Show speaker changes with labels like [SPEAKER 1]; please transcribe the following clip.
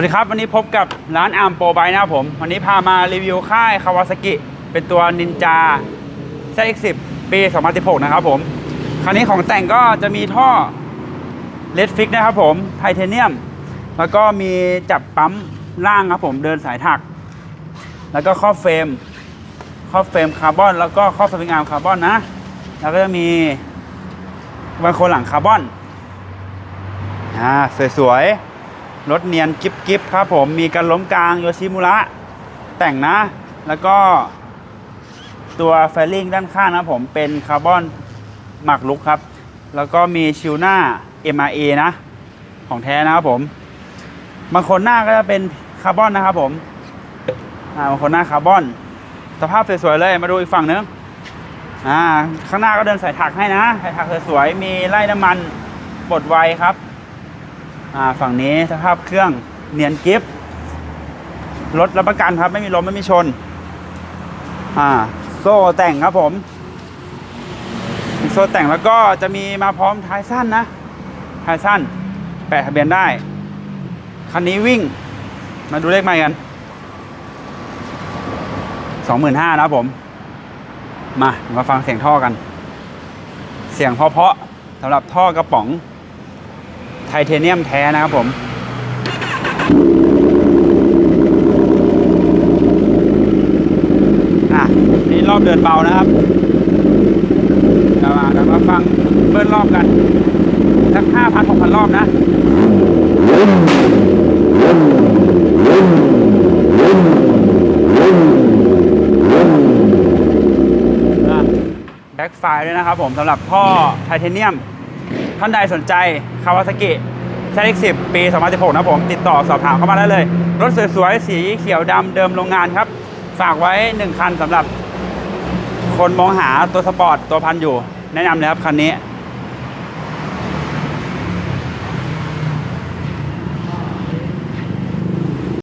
[SPEAKER 1] วัสดีครับ วันนี้พบกับร้านอาร์มโปรไบนะครับผม วันนี้พามารีวิวค่ายคาวาซากิเป็นตัวนินจา ZX10 ปี 2016 นะครับผม คันนี้ของแต่งก็จะมีท่อเลดฟิกนะครับผมไทเทเนียม แล้วก็มีจับปั๊มล่างครับผมเดินสายถัก แล้วก็ครอบเฟรมครอบเฟรมคาร์บอน แล้วก็ครอบสวิงอาร์มคาร์บอนนะ แล้วก็จะมีวันโคหลังคาร์บอนอ่าสวยๆ รถเนียนกิฟกิฟครับผมมีกันล้มกลางโยชิมุระแต่งนะ แล้วก็ตัวไฟลิ่งด้านข้างนะผมเป็นคาร์บอนหมักลุกครับ แล้วก็มีชิวหน้า MRA นะ ของแท้นะครับผมบางคนหน้าก็จะเป็นคาร์บอนนะครับผมาบางคนหน้าคาร์บอน สภาพสวยๆเลยมาดูอีกฝั่งนึงอ่าข้างหน้าก็เดินใสายถักให้นะใสายถักสวยๆมีไล่น้ำมันบดไวครับ ฝั่งนี้สภาพเครื่องเนียนกิฟรถรับประกันครับไม่มีลมไม่มีชน อ่า โซ่แต่งครับผมโซ่แต่งแล้วก็จะมีมาพร้อมท้ายสั้นนะท้ายสั้น แปะทะเบียนได้ คันนี้วิ่ง มาดูเลขใหม่กันสองหมื่นห้านะผม มามาฟังเสียงท่อกัน เสียงเพาะๆสำหรับท่อกระป๋อง ไทเทเนียมแท้นะครับผมอะนี่รอบเดินเบานะครับเรามาเรามาฟังเบิ้ลรอบกันสักห้าพันหกพันรอบนะแบ็กไฟด้วยนะครับผมสำหรับท่อไทเทเนียม ท่านใดสนใจคาวาซากิชาลิกสิบปี2016นะผม ติดต่อสอบถามเข้ามาได้เลย รถสวยๆ สีเขียวดำเดิมโรงงานครับ ฝากไว้ 1 คันสำหรับคนมองหาตัวสปอร์ตตัวพันอยู่ แนะนำเลยครับคันนี้